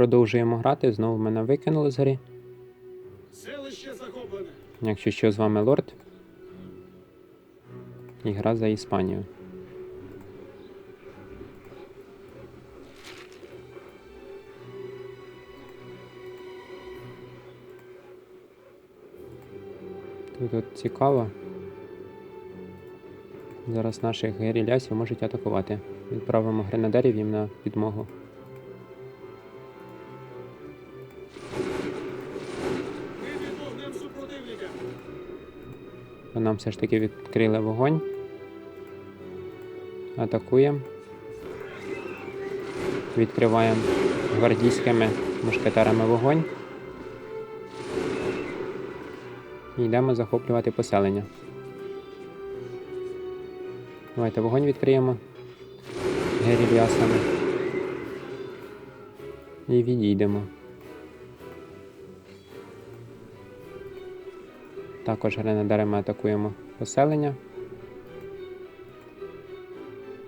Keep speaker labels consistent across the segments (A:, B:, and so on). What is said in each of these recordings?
A: Продовжуємо грати, знову мене викинули з гри.
B: Селище захоплене.
A: Якщо що, з вами Лорд. І гра за Іспанію. Тут от цікаво. Зараз наших герілясів можуть атакувати. Відправимо гренадерів їм на підмогу. Нам все ж таки відкрили вогонь. Атакуємо. Відкриваємо гвардійськими мушкетарами вогонь. І йдемо захоплювати поселення. Давайте вогонь відкриємо герільясами. І відійдемо. Також гренадерами атакуємо поселення.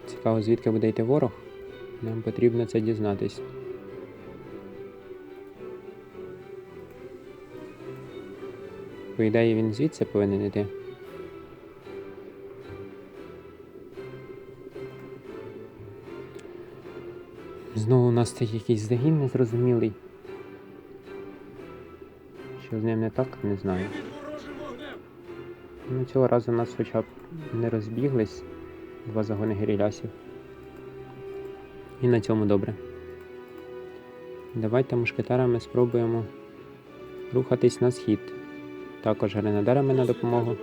A: Цікаво, звідки буде йти ворог. Нам потрібно це дізнатись. По ідеї він звідси повинен йти. Знову у нас стоїть якийсь загін незрозумілий. Що з ним не так, не знаю. Ну, цього разу нас хоча б не розбіглись два загони герілясів. І на цьому добре. Давайте мушкетарами спробуємо рухатись на схід. Також гренадерами на допомогу.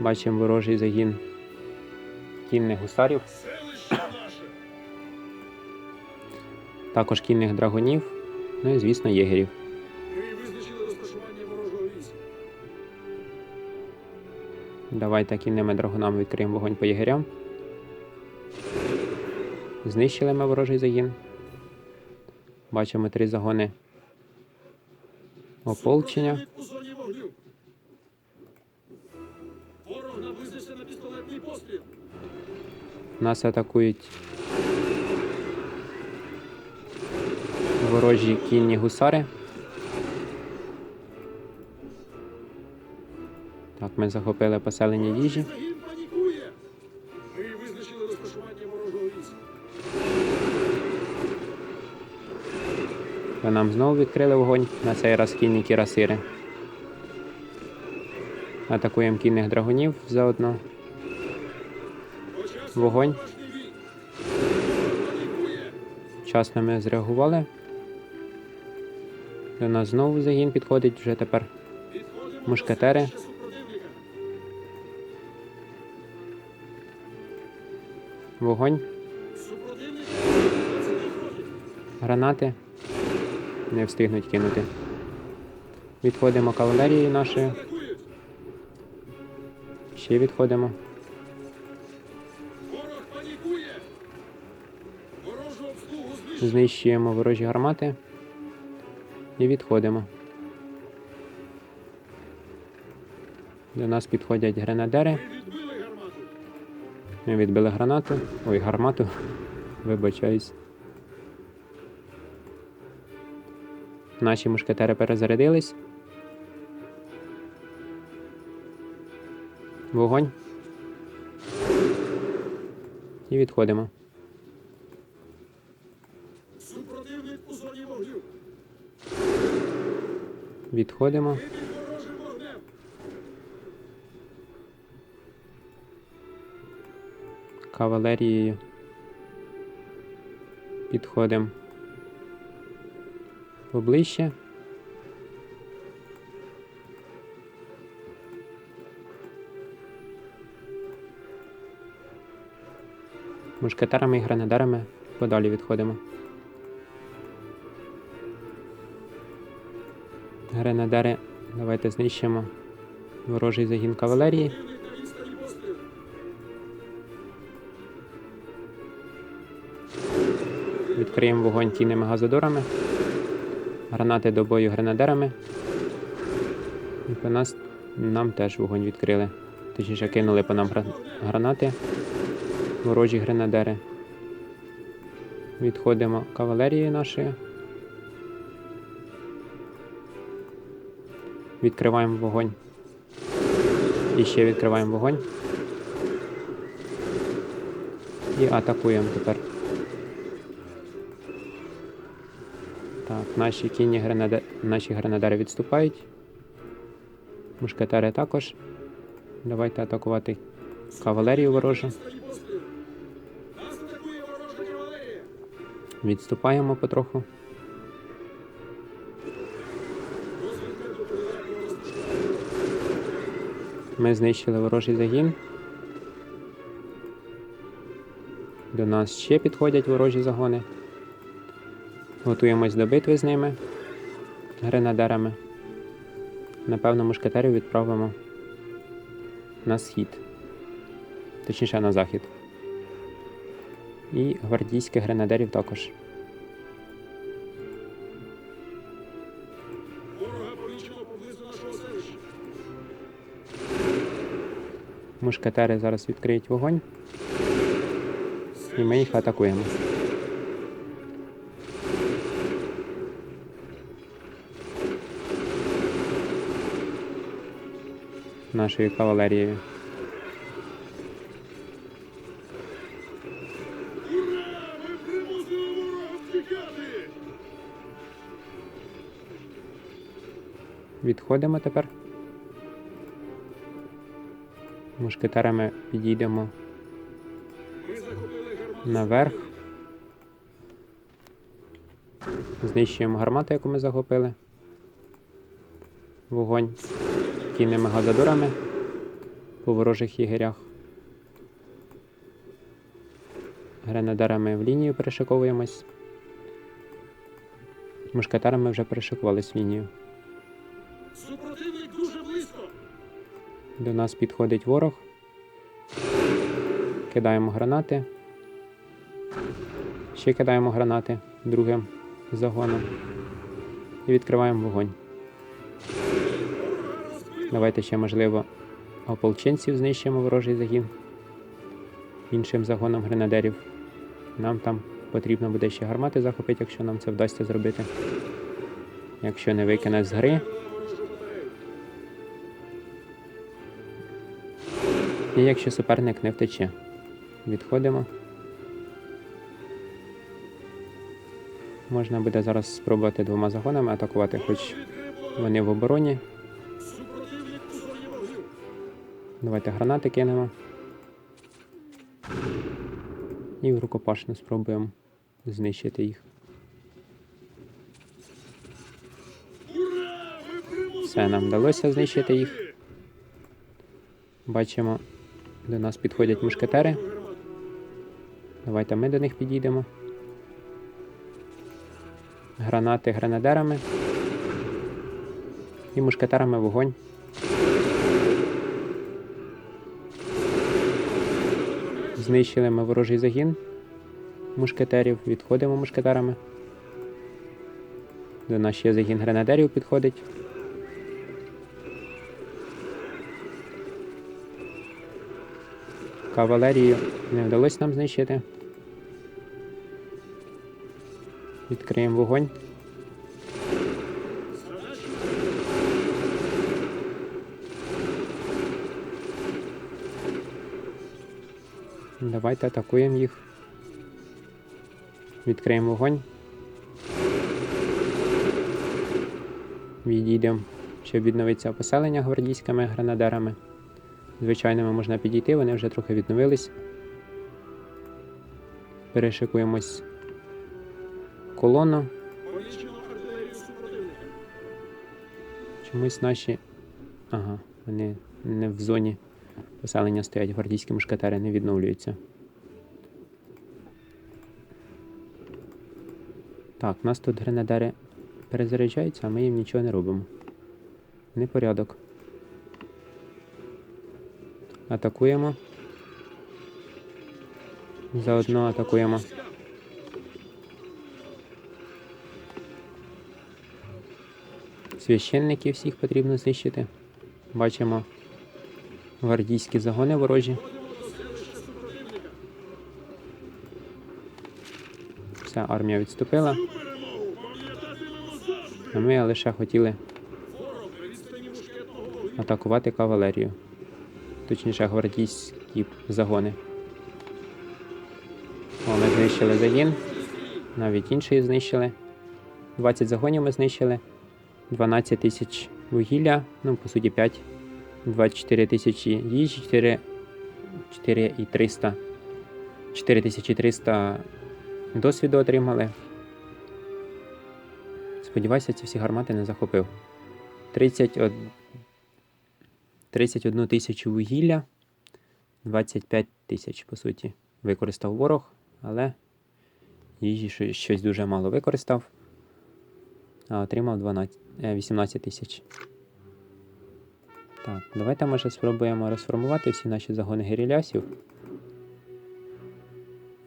A: Бачимо ворожий загін кінних гусарів, також кінних драгунів, ну і, звісно, єгерів. Давайте кінними драгунами відкриємо вогонь по єгерям. Знищили ми ворожий загін. Бачимо три загони ополчення. Нас атакують ворожі кінні гусари. Так, ми захопили поселення їжі.
B: Ми визначили розташування ворожого війська.
A: Ви нам знову відкрили вогонь, на цей раз кінні кірасири. Атакуємо кінних драгунів заодно. Вогонь. Вчасно ми зреагували. До нас знову загін підходить вже тепер. Мушкетери. Вогонь, гранати. Не встигнуть кинути. Відходимо кавалерією нашою. Ще відходимо. Знищуємо ворожі гармати. І відходимо. До нас підходять гренадери.
B: Ми відбили
A: гранату. Ой, гармату. Вибачаюсь. Наші мушкетери перезарядились. Вогонь. І відходимо.
B: Супротивник у зоні вогню.
A: Відходимо. Кавалерією. Підходимо поближче. Мушкетерами і гренадерами подалі відходимо. Гренадери, давайте знищимо ворожий загін кавалерії. відкриємо вогонь тіними газодорами, гранати до бою гренадерами. І по нас нам теж вогонь відкрили. Точніше кинули по нам гранати, ворожі гренадери. Відходимо кавалерії нашої. Відкриваємо вогонь. І ще відкриваємо вогонь. І атакуємо тепер. Так, наші кінні гренаде... наші гренадери відступають. Мушкетери також. Давайте атакувати кавалерію ворожу. Відступаємо потроху. Ми знищили ворожий загін. До нас ще підходять ворожі загони. Готуємось до битви з ними, гренадерами. Напевно, мушкетерів відправимо на схід, точніше на захід. І гвардійських гренадерів також. Мушкетери зараз відкриють вогонь, і ми їх атакуємо. Нашою кавалерією. Відходимо тепер. Мушкетерами підійдемо наверх. Знищуємо гармату, яку ми захопили. Вогонь кінними газодорами по ворожих єгерях. Гренадерами в лінію перешиковуємось. Мушкетерами вже перешикувались в лінію.
B: Супротивник дуже близько.
A: До нас підходить ворог. Кидаємо гранати. Ще кидаємо гранати другим загоном. І відкриваємо вогонь. Давайте ще, можливо, ополченців знищимо ворожий загін. Іншим загоном гренадерів. Нам там потрібно буде ще гармати захопити, якщо нам це вдасться зробити. Якщо не викине з гри. І якщо суперник не втече, відходимо. Можна буде зараз спробувати двома загонами атакувати, хоч вони в обороні. Давайте гранати кинемо. І в рукопашну спробуємо знищити їх. Все, нам вдалося знищити їх. Бачимо, до нас підходять мушкетери. Давайте ми до них підійдемо. Гранати гранадерами. І мушкетерами вогонь. Знищили ми ворожий загін мушкетерів. Відходимо мушкетерами. До нас ще загін гренадерів підходить. Кавалерію не вдалося нам знищити. Відкриємо вогонь. Давайте атакуємо їх. Відкриємо вогонь. Відійдемо, щоб відновиться поселення гвардійськими гранадерами. Звичайними можна підійти, вони вже трохи відновились. Перешикуємось колону. Чомусь наші. Ага, вони не в зоні поселення стоять, гвардійські мушкетери не відновлюються. Так, у нас тут гренадери перезаряджаються, а ми їм нічого не робимо. Непорядок. Атакуємо. Заодно атакуємо. Священників всіх потрібно знищити. Бачимо гвардійські загони ворожі. Вся армія відступила, а ми лише хотіли атакувати кавалерію. Точніше, гвардійські загони. О, ми знищили загін. Навіть інший знищили. 20 загонів ми знищили. 12 тисяч вугілля, ну, по суті, 5. 24 тисячі їжі, 4, 4 і 300. 4300 досвіду отримали. Сподіваюся, ці всі гармати не захопив. 31, 31 тисячу вугілля, 25 тисяч, по суті, використав ворог, але їжі щось- дуже мало використав, а отримав 12, е, 18 тисяч. Так, давайте може спробуємо розформувати всі наші загони герілясів,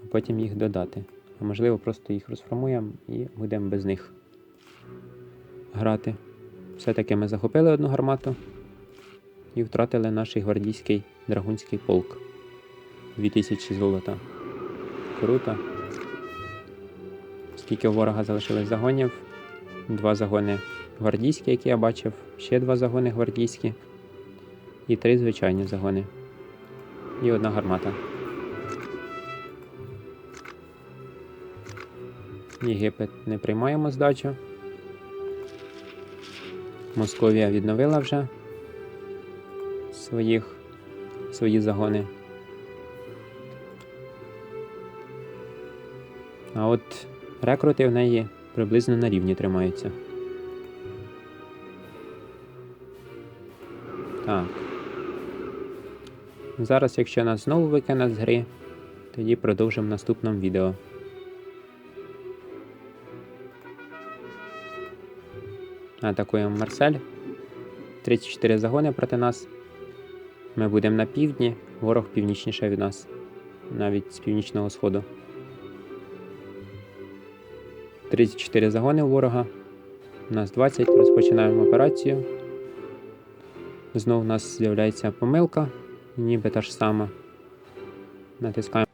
A: а потім їх додати. А можливо, просто їх розформуємо і будемо без них грати. Все-таки ми захопили одну гармату і втратили наш гвардійський драгунський полк. 2000 золота. Круто. Скільки у ворога залишилось загонів? Два загони гвардійські, які я бачив, ще два загони гвардійські і три звичайні загони. І одна гармата. Єгипет не приймаємо здачу. Московія відновила вже своїх, свої загони. А от рекрути в неї приблизно на рівні тримаються. Так. Зараз, якщо нас знову викине з гри, тоді продовжимо в наступному відео. Атакуємо Марсель. 34 загони проти нас. Ми будемо на півдні, ворог північніше від нас, навіть з північного сходу. 34 загони у ворога. У нас 20. Розпочинаємо операцію. Знову у нас з'являється помилка, ніби та ж сама. Натискаємо.